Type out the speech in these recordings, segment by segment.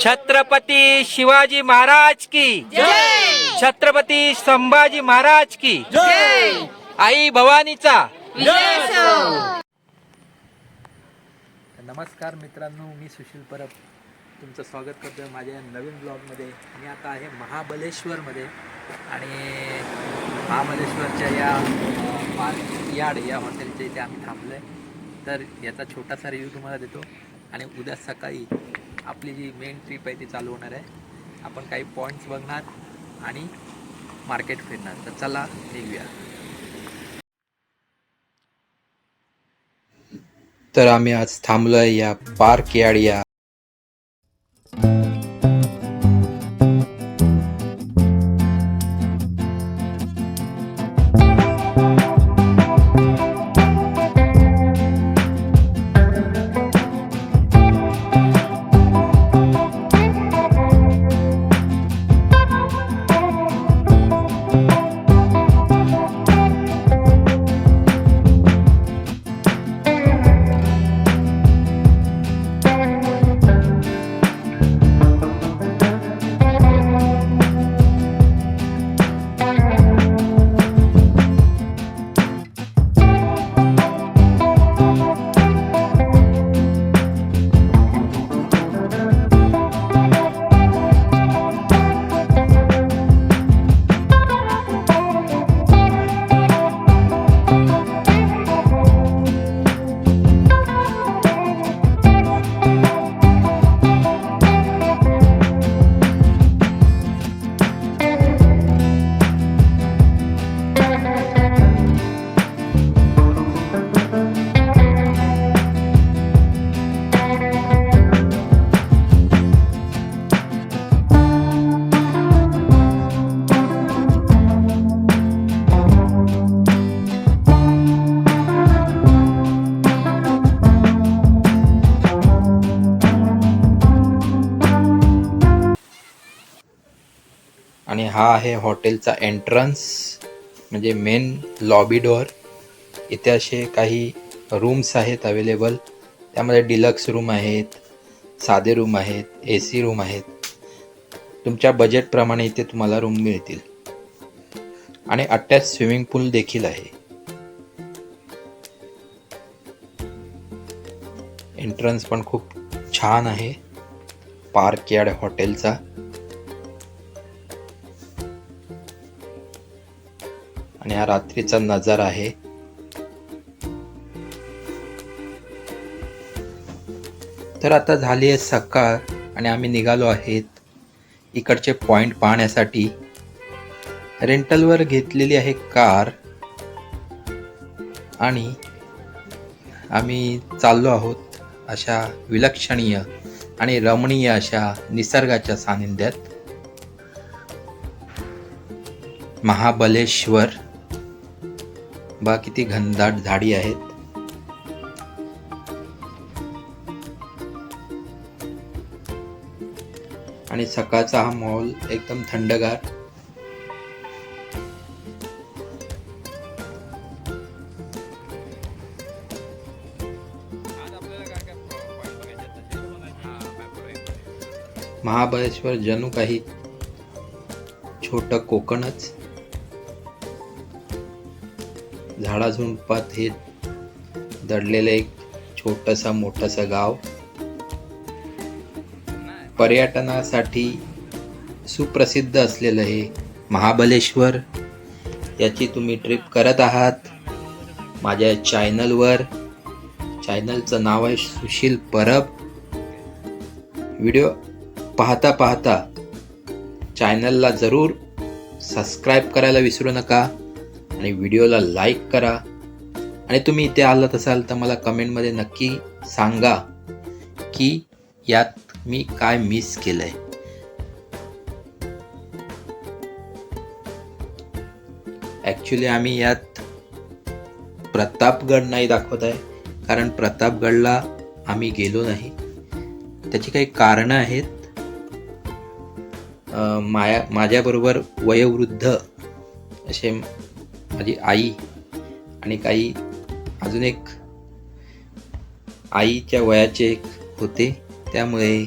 छत्रपती शिवाजी महाराज की। छत्रपती संभाजी महाराज की। आई भवानीचा। नमस्कार मित्रांनो मी सुशील परब. तुमचं स्वागत करतोय माझ्या नवीन ब्लॉगमध्ये. मी आता आहे महाबलेश्वरमध्ये आणि महाबलेश्वरच्या या पार्क यार्ड या हॉटेलच्या इथे आम्ही थांबलो आहे तर याचा छोटासा रिव्ह्यू तुम्हाला देतो. आणि उद्या सकाळी आपली जी मेन ट्रिप आहे ती चालू होणार आहे. आपण काही पॉईंट्स बघणार आणि मार्केट फिरणार. तर चला निघूया. तर आम्ही आज थांबलो आहे या पार्क यार्ड या हा आहे हॉटेलचा एंट्रन्स म्हणजे मेन लॉबी डोअर इथे असे काही रूम्स आहेत अवेलेबल त्यामध्ये डिलक्स रूम आहेत साधे रूम आहेत ए सी रूम आहेत. तुमच्या बजेटप्रमाणे इथे तुम्हाला रूम मिळतील. आणि अटॅच स्विमिंग पूल देखील आहे. एंट्रन्स पण खूप छान आहे. पार्क यार्ड हॉटेलचा. आणि हा रात्रीचा नजारा आहे. तर आता झाली आहे सकाळ आणि आम्ही निघालो आहेत इकडचे पॉइंट पाहण्यासाठी. रेंटलवर घेतलेली आहे कार आणि आम्ही चाललो आहोत अशा विलक्षणीय आणि रमणीय अशा निसर्गाच्या सानिध्यात. महाबलेश्वर बा किती घनदाट झाडी आहेत. आणि सकाळचा हा मॉल एकदम थंडगार. महाबळेश्वर जणू काही छोट कोकणच. झाडाझुंपात हे दडलेलं एक छोटंसं मोठंसं गाव. पर्यटनासाठी सुप्रसिद्ध असलेलं हे महाबलेश्वर. याची तुम्ही ट्रिप करत आहात. माझ्या चॅनलवर चॅनलचं नाव आहे सुशील परब. व्हिडिओ पाहता पाहता चॅनलला जरूर सबस्क्राईब करायला विसरू नका. आणि व्हिडिओला लाईक करा. आणि तुम्ही इथे आलात असाल तर मला कमेंटमध्ये नक्की सांगा की यात मी काय मिस केलंय. ॲक्च्युली आम्ही यात प्रतापगड नाही दाखवत आहे. कारण प्रतापगडला आम्ही गेलो नाही. त्याची काही कारणं आहेत. माया माझ्याबरोबर वयोवृद्ध असे माझी आई आणि काही अजून एक आईच्या वयाचे एक होते. त्यामुळे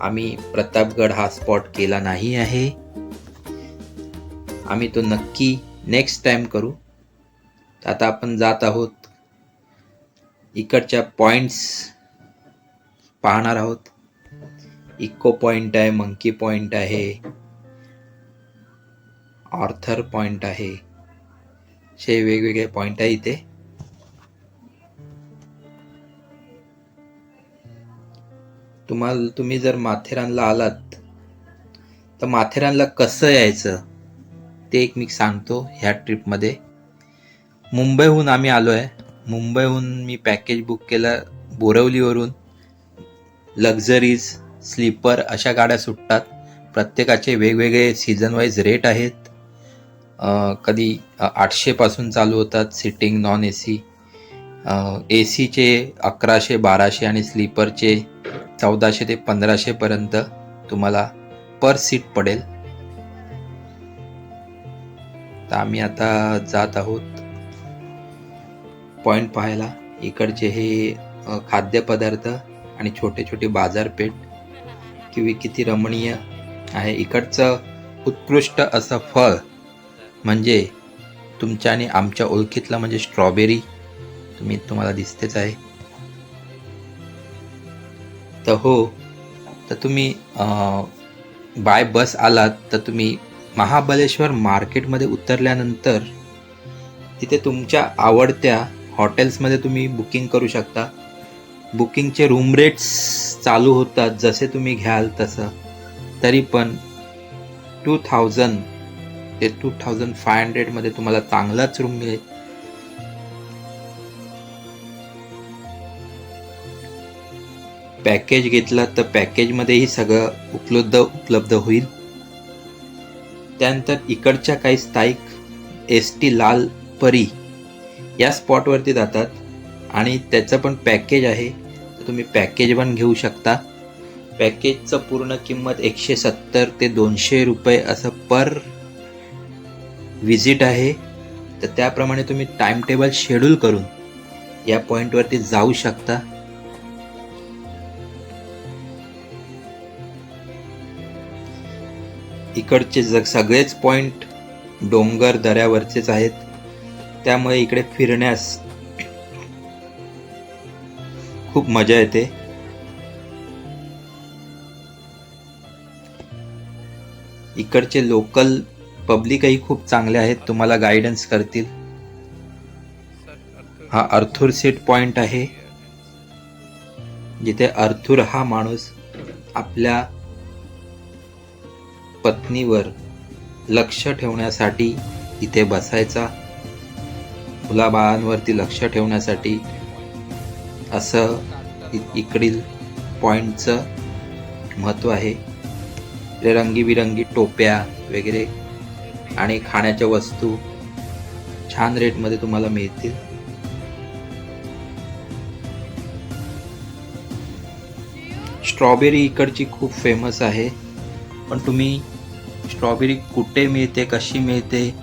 आम्ही प्रतापगड हा स्पॉट केला नाही आहे. आम्ही तो नक्की नेक्स्ट टाईम करू. आता आपण जात आहोत. इकडच्या पॉइंट्स पाहणार आहोत. इको पॉइंट आहे मंकी पॉइंट आहे. ऑर्थर पॉइंट आहे. असे वेगवेगळे पॉईंट आहे इथे. तुम्हाला तुम्ही जर माथेरानला आलात तर माथेरानला कसं यायचं ते एक मी सांगतो ह्या ट्रिपमध्ये मुंबईहून आम्ही आलो आहे मुंबईहून मी पॅकेज बुक केलं बोरवलीवरून. लक्झरीज स्लीपर अशा गाड्या सुटतात. प्रत्येकाचे वेगवेगळे सीझन वाईज रेट आहेत. कधी आठशेपासून चालू होतात sitting non A C. A सीचे अकराशे बाराशे आणि स्लीपरचे चौदाशे ते पंधराशेपर्यंत तुम्हाला पर सीट पडेल. तर आम्ही आता जात आहोत पॉईंट पाहायला. इकडचे हे खाद्यपदार्थ आणि छोटे छोटे बाजारपेठ. किंवा किती रमणीय आहे. इकडचं उत्कृष्ट असं फळ म्हणजे तुमच्या आणि आमच्या ओळखीतला म्हणजे स्ट्रॉबेरी तुम्ही तुम्हाला दिसतेच आहे. तर हो तर तुम्ही बाय बस आलात तर तुम्ही महाबलेश्वर मार्केटमध्ये उतरल्यानंतर तिथे तुमच्या आवडत्या हॉटेल्समध्ये तुम्ही बुकिंग करू शकता. बुकिंगचे रूम रेट्स चालू होतात जसे तुम्ही घ्याल तसं. तरी पण टू थाउजंड ते टू थाउजंड फाय हंड्रेडमध्ये तुम्हाला चांगलाच रूम मिळेल. पॅकेज घेतला तर पॅकेजमध्येही सगळं उपलब्ध उपलब्ध होईल. त्यानंतर इकडच्या काही स्थायिक एस टी लाल परी या स्पॉटवरती जातात आणि त्याचं पण पॅकेज आहे. तर तुम्ही पॅकेज पण घेऊ शकता. पॅकेजचं पूर्ण किंमत एकशे सत्तर ते दोनशे रुपये असं पर विजिट आहे तर त्याप्रमाणे तुम्ही टाइम टेबल शेड्यूल करून या पॉईंटवरती जाऊ शकता. इकडचे जग सगळेच पॉईंट डोंगर दऱ्यावरचेच आहेत. त्यामुळे इकडे फिरण्यास खूप मजा येते. इकडचे लोकल पब्लिकही खूप चांगले आहेत तुम्हाला गायडन्स करतील. हा अर्थूर सीट पॉइंट आहे. जिथे अर्थूर हा माणूस आपल्या पत्नीवर लक्ष ठेवण्यासाठी इथे बसायचा. मुलाबाळांवरती लक्ष ठेवण्यासाठी असं इकडील पॉईंटचं महत्त्व आहे. रंगीबिरंगी टोप्या वगैरे आणि खाण्याच्या वस्तू छान रेटमध्ये तुम्हाला मिळतील. स्ट्रॉबेरी इकडची खूप फेमस आहे. पण तुम्ही स्ट्रॉबेरी कुठे मिळते कशी मिळते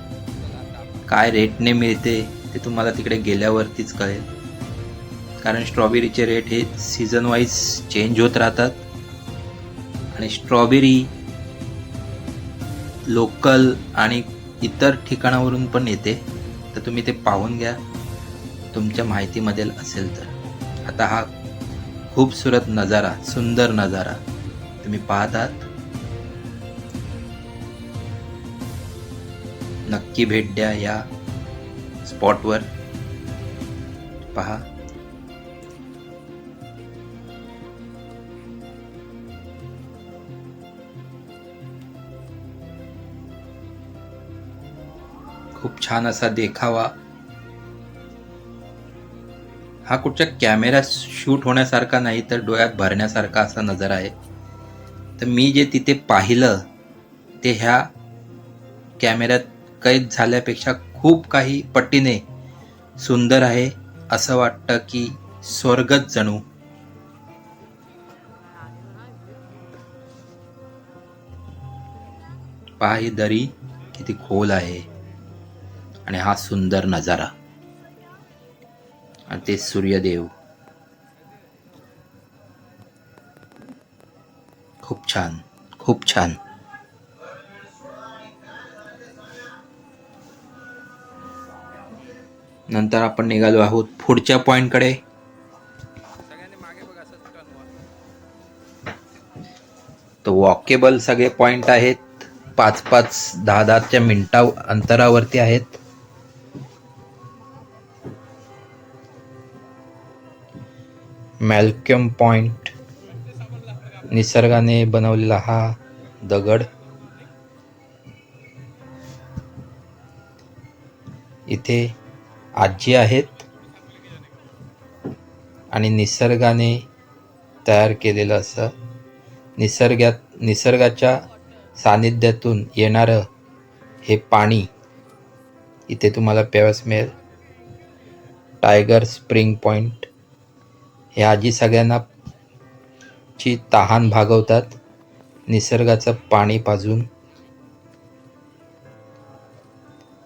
काय रेटने मिळते ते तुम्हाला तिकडे गेल्यावरतीच कळेल. कारण स्ट्रॉबेरीचे रेट हे सीझन वाईज चेंज होत राहतात. आणि स्ट्रॉबेरी लोकल आणि इतर ठिकाणावरून पण येते तर तुम्ही ते पाहून घ्या. तुमच्या माहितीमध्ये असेल तर. आता हा खूपसूरत नजारा सुंदर नजारा तुम्ही पाहतात नक्की भेट द्या या स्पॉटवर पहा. खूप छान असा देखावा. हा कुठच्या कॅमेरा शूट होण्यासारखा नाही तर डोळ्यात भरण्यासारखा असा नजर आहे. तर मी जे तिथे पाहिलं ते ह्या कॅमेऱ्यात कैद झाल्यापेक्षा खूप काही पटीने सुंदर आहे असं वाटतं की स्वर्गच जणू. पहा ही दरी किती खोल आहे. आणि हा सुंदर नजारा. आणि ते सूर्यदेव. खूप छान खूप छान. नंतर आपण निघालो आहोत पुढच्या पॉईंटकडे तो वॉकेबल सगळे पॉइंट आहेत. पाच पाच दहा दहाच्या मिनिटा अंतरावरती आहेत. Malcolm point. निसर्गाने बनवलेला हा दगड. इथे आजी आहेत. आणि निसर्गाने तयार केलेलं असं निसर्गात निसर्गाच्या सानिध्यातून येणारं हे पाणी इथे तुम्हाला प्यावस मिळेल. Tiger spring point. हे आजी सगळ्यांना ची तहान भागवतात. निसर्गाचं पाणी पाजून.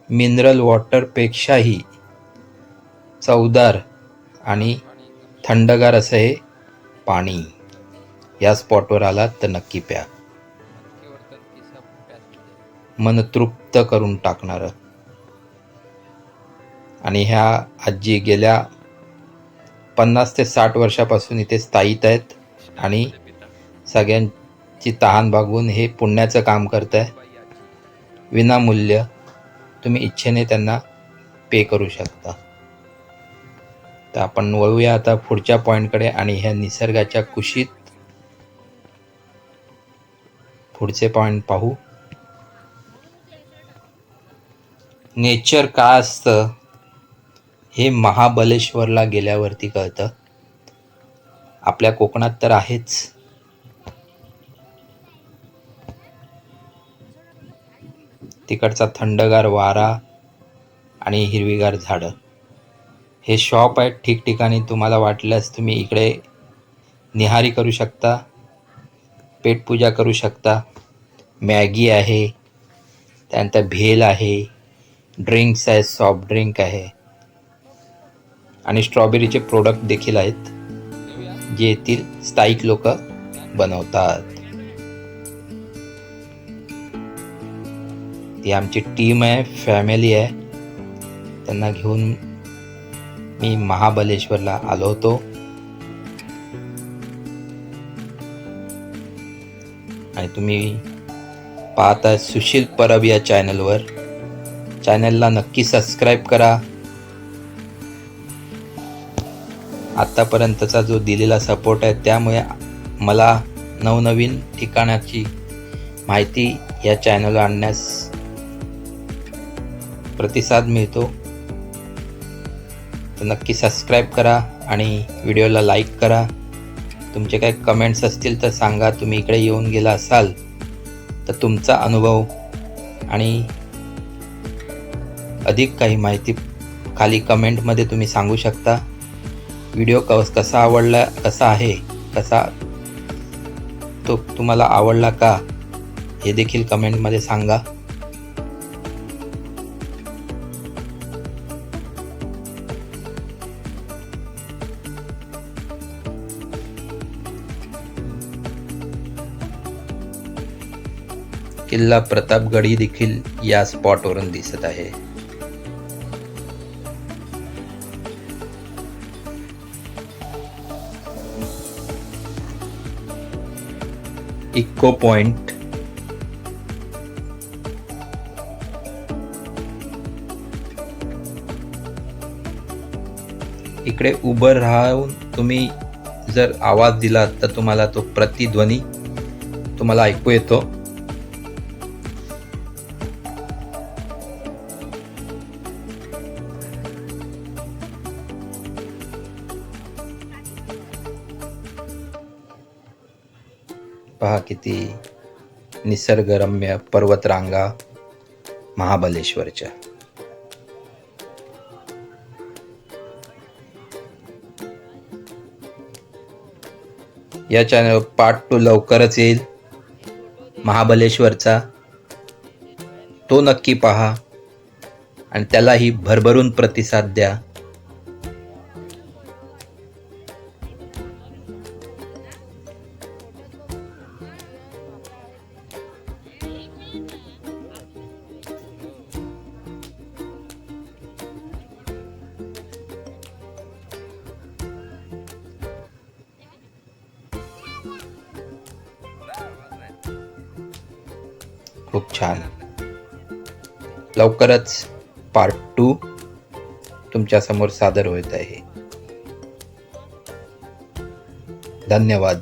मिनरल वॉटरपेक्षाही चवदार आणि थंडगार असं हे पाणी. या स्पॉटवर आलात तर नक्की प्या. मन तृप्त करून टाकणारं. आणि ह्या आजी गेल्या पन्नास ते साठ वर्षापासून इथे स्थायित आहेत आणि सगळ्यांची तहान भागून हे पुण्याचं काम करत आहे विनामूल्य. तुम्ही इच्छेने त्यांना पे करू शकता. तर आपण वळूया आता पुढच्या पॉईंटकडे आणि ह्या निसर्गाच्या कुशीत पुढचे पॉईंट पाहू. नेचर काय असतं? हे महाबलेश्वरला गेल्यावरती कळतं. आपल्या कोकणात तर आहेच. तिकडचा थंडगार वारा आणि हिरवीगार झाडं. हे शॉप आहेत ठिकठिकाणी तुम्हाला वाटल्यास तुम्ही इकडे निहारी करू शकता पेटपूजा करू शकता. मॅगी आहे त्यानंतर भेल आहे ड्रिंक्स आहे सॉफ्ट ड्रिंक आहे. आणि स्ट्रॉबेरीचे प्रोडक्ट देखील आहेत जे येथील स्थायिक लोक बनवतात. ती आमची टीम आहे फॅमिली आहे. त्यांना घेऊन मी महाबलेश्वरला आलो होतो. आणि तुम्ही पाहता सुशील परब या चॅनलवर चॅनलला नक्की सबस्क्राईब करा. आत्तापर्यंतचा जो दिलेला सपोर्ट आहे त्यामुळे मला नवनवीन ठिकाणाची माहिती या चॅनलवर आणण्यास प्रतिसाद मिळतो. तर नक्की सबस्क्राईब करा आणि व्हिडिओला लाईक करा. तुमचे काही कमेंट्स असतील तर सांगा. तुम्ही इकडे येऊन गेला असाल तर तुमचा अनुभव आणि अधिक काही माहिती खाली कमेंटमध्ये तुम्ही सांगू शकता. व्हिडिओ कस कसा आवडला कसा आहे कसा तो तुम्हाला आवडला का हे देखील कमेंटमध्ये सांगा. किल्ला प्रतापगडी देखील या स्पॉटवरून दिसत आहे. Echo point. इकडे उभं राहून तुम्ही जर आवाज दिला तर तुम्हाला तो प्रतिध्वनी तुम्हाला ऐकू येतो. पहा किती निसर्गरम्य पर्वतरांगा महाबलेश्वरच्या. या चॅनल पार्ट टू लवकरच येईल. महाबलेश्वरचा. तो नक्की पहा. आणि त्यालाही भरभरून प्रतिसाद द्या. खूप छान. लवकरच पार्ट टू तुमच्यासमोर सादर होत आहे. धन्यवाद.